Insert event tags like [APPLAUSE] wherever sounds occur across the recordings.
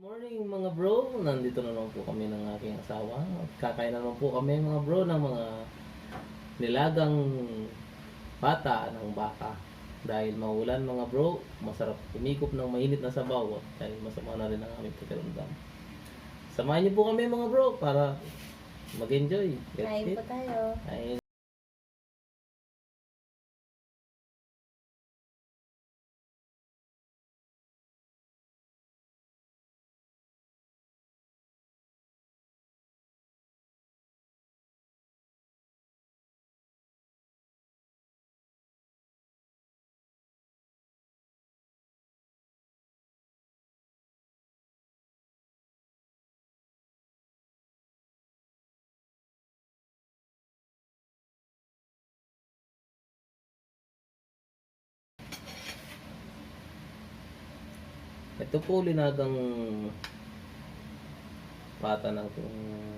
Morning mga bro, nandito na naman po kami ng aking asawa. Kakain na naman po kami mga bro ng mga nilagang bata ng baka. Dahil maulan mga bro, masarap umikop ng mainit na sabaw at dahil masama na rin ang aming pakiramdam. Samahan niyo po kami mga bro para mag-enjoy. Kain po tayo. Kain. Ito po linagang pata ng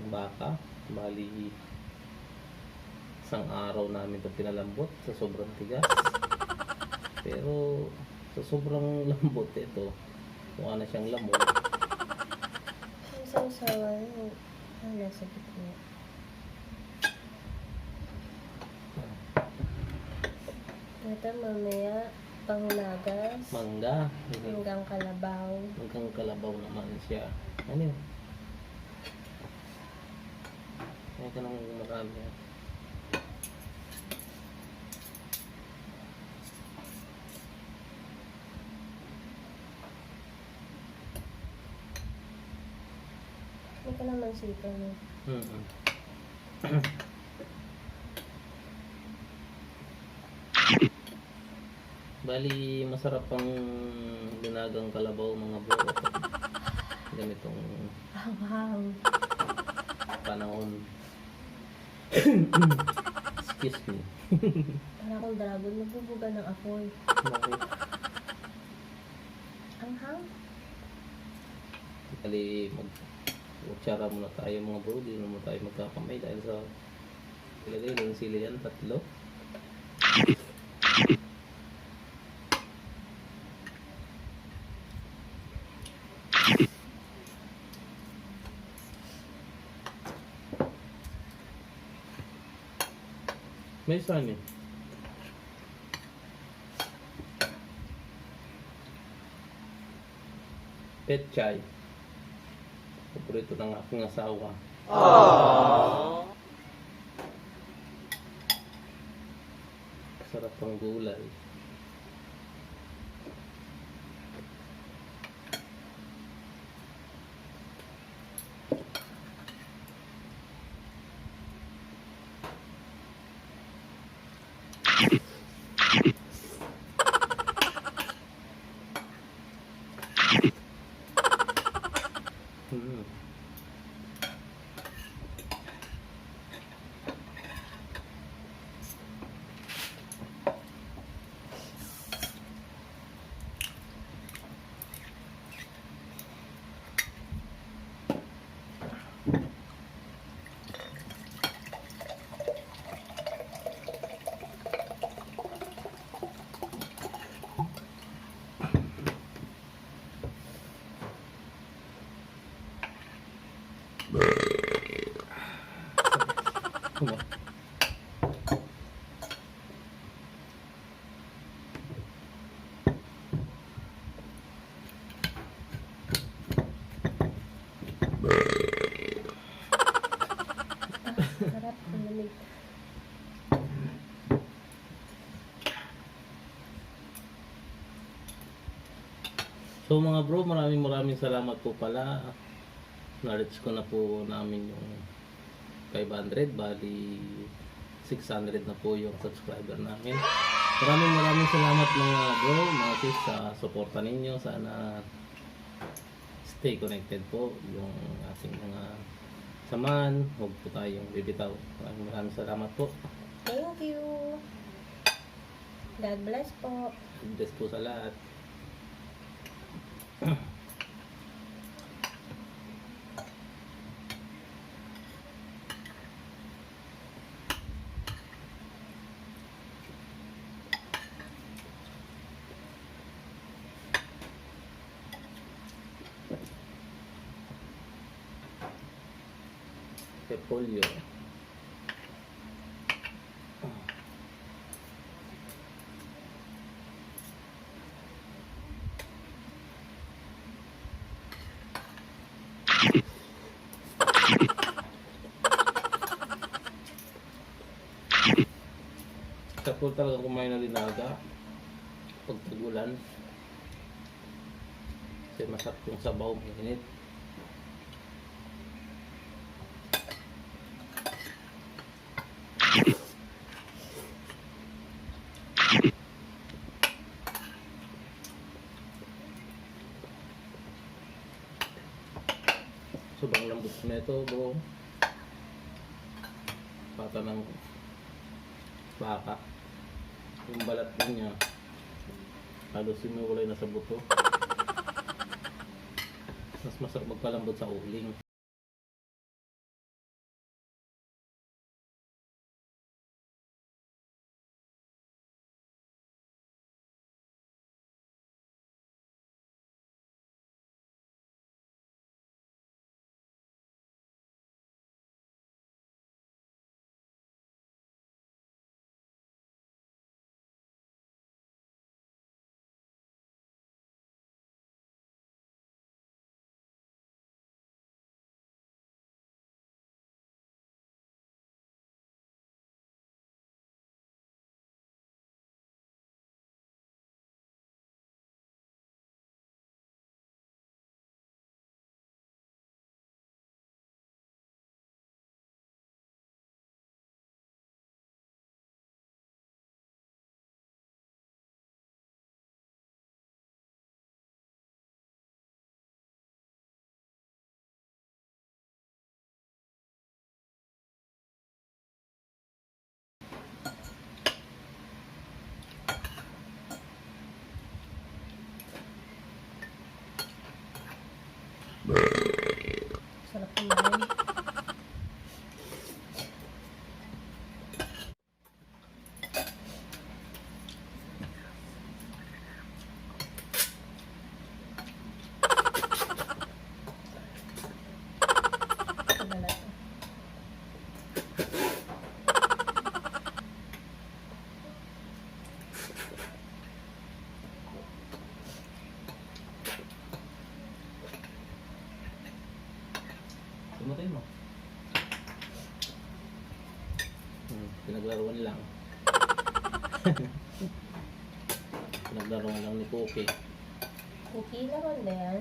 baka. Bali, isang araw namin ito pinalambot sa sobrang tigas. Pero sa sobrang [LAUGHS] lambot ito, mukha na siyang lamon. Ang sausawan, ang nasa gitna. Ito mamaya, panglagas, Mangga. hanggang kalabaw. Hanggang kalabaw naman siya. Ano yun? Kaya ka nang marami. ah. Hindi ko naman sito mo. Mm-mm. Bali, masarap ang linagang kalabaw mga bro. Ganitong Hang-hang. panahon. Excuse me. Para akong dragon, nagbubuga ng apoy. Bakit? Ang hang? Bali, mag kutsara muna tayo mga bro. Di naman tayo magkakamay dahil sa ilagay ng sili yan, tatlo. May saan eh. Pet chai. Paborito ng aking asawa. Sarap ang gulay. Ang lamig. So mga bro, maraming maraming salamat po pala. Na-reach ko na po namin yung 500, bali 600 na po yung subscriber namin. Maraming maraming salamat mga bro, mga sis sa suporta ninyo. Sana stay connected po yung ating mga samahan. Huwag po tayong bibitaw. Maraming maraming salamat po. Thank you. God bless po. Bless po sa lahat. [CLEARS THROAT] Repolyo. Kapag talaga kumain ng linaga, pag tagulan, kasi masarap yung sabaw, mainit. Sobrang lambot na ito, bro. Pata ng baka. Yung balat niya, halos sumukulay na sa buto. Mas masarap magpalambot sa uling. Pinaglaruan lang. [LAUGHS] pinaglaruan lang ni Poki. Okay naman na yan.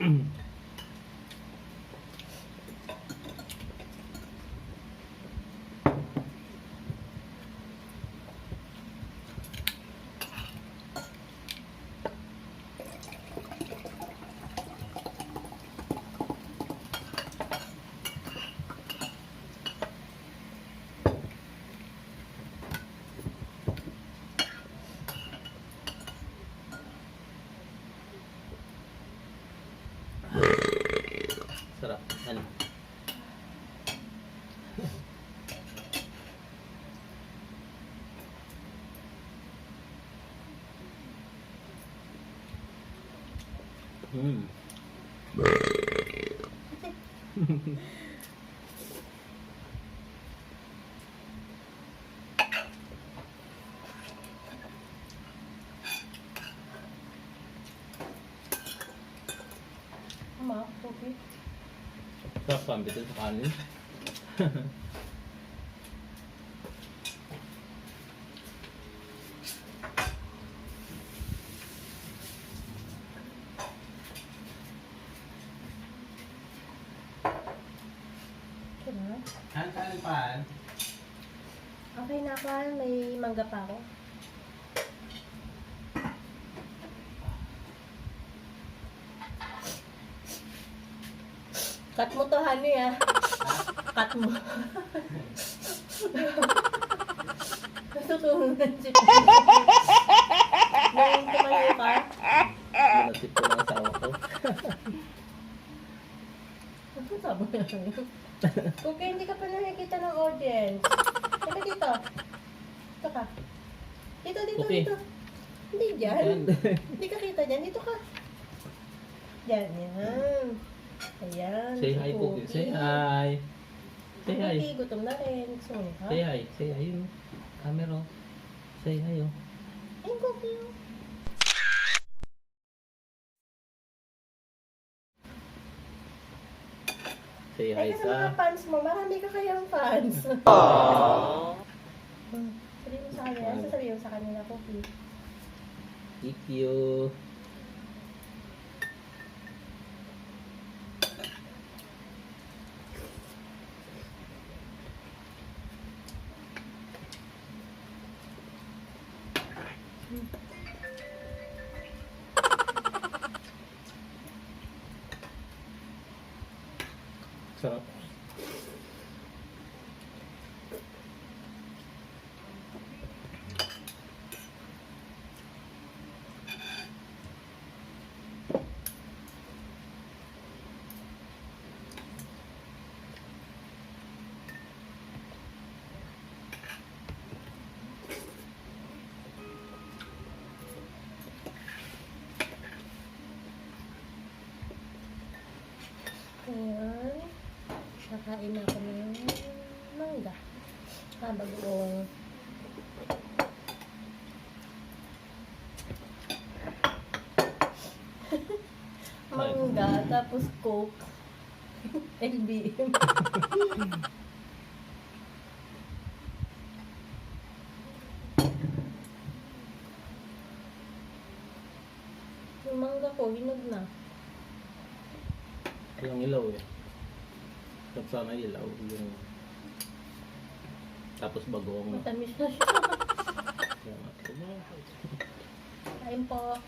嗯 [CLEARS THROAT] Sarap. Ano? Hmm. [LAUGHS] Mouth, okay pambitin sa kanin. Okay na. Kain kain paan. Okay na ako. May mangga pa ako. Cut mo to, honey, ah. Cut mo. Natutunan si Nung tumayo ka, Binatip ko ng asawa ko. ano sabi niya? Okay, hindi ka pa nakikita ng audience. Teka dito. Dito ka. Dito, dito, Okay. dito. Hindi dyan. Hindi ka kita dyan. Dito ka. Dyan, yan. Ayan. Say hi, Cookie. Say hi. Say hi. Cookie, gutom na rin. Gusto mo ha? Say hi. Say hi. Yun. Camera. oh. Say hi. Oh. Ay, oh. Say hi sa mga sa... fans mo, marami ka kayang fans. Hmm. [LAUGHS] Sabihin mo sa kanila. Sasabihin mo sa kanila, Cookie. Thank you. Nakain na ako ng mangga. Ah, bagoong. [LAUGHS] mangga, tapos coke. [LAUGHS] LBM. [LAUGHS] Yung mangga ko, hinog na. Yung ilaw eh. Pag sana ilaw, yung... Tapos bagoong na. Matamis na siya. Kain po.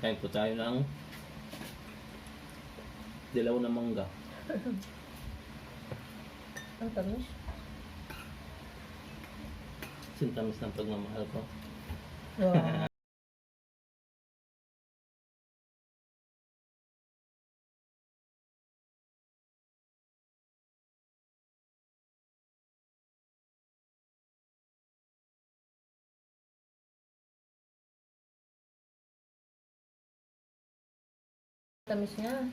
Kain po tayo ng dilaw na mangga. [LAUGHS] Ang tamis. Sintamis ng pagmamahal ko. Wow. [LAUGHS] Tamis niya.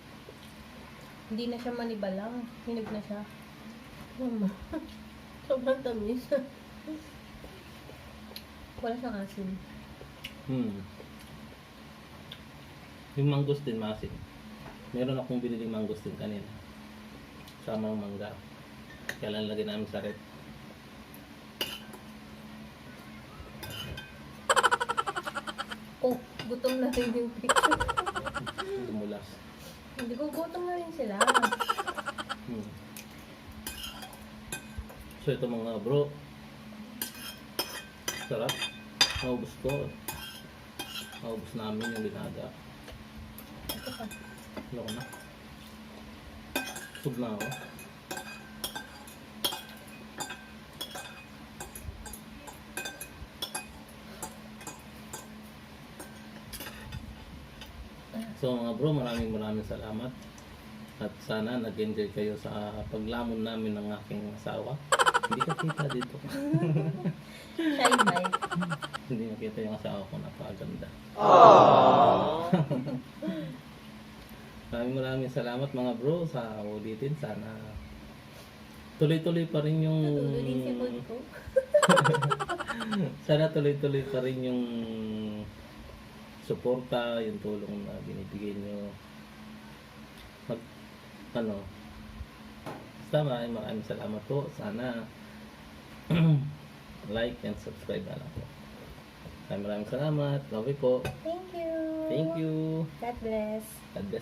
Hindi na siya manibalang. Hinog na siya. Mama. [LAUGHS] Sobrang tamis. [LAUGHS] Wala siyang asin. Hmm. Yung mangustin masin. Meron akong biniling mangustin kanina. Sama ng mangga. Kaya lang lagyan namin sa rep. Oh, gutom na rin yung picture. [LAUGHS] Dumulas. Hindi ko gutom na rin sila. Hmm. So ito mga bro. Sarap. Maubos ko. Maubos namin yung binaga. Ito pa. Ano ko na? Sub na ako. So mga bro, maraming maraming salamat. At sana nag-enjoy kayo sa paglamon namin ng aking asawa. Hindi ka kita dito. Shy bite. Hindi nakita yung asawa ko napakaganda. maraming maraming salamat mga bro sa ulitin. Sana tuloy-tuloy pa rin yung Natuloy din si [LAUGHS] sana tuloy-tuloy pa rin yung suporta, yung tulong na binibigay nyo. ano, basta maraming maraming salamat po. Sana [CLEARS THROAT] like and subscribe na lang po. Maraming salamat. Love you po. Thank you. Thank you. God bless. God bless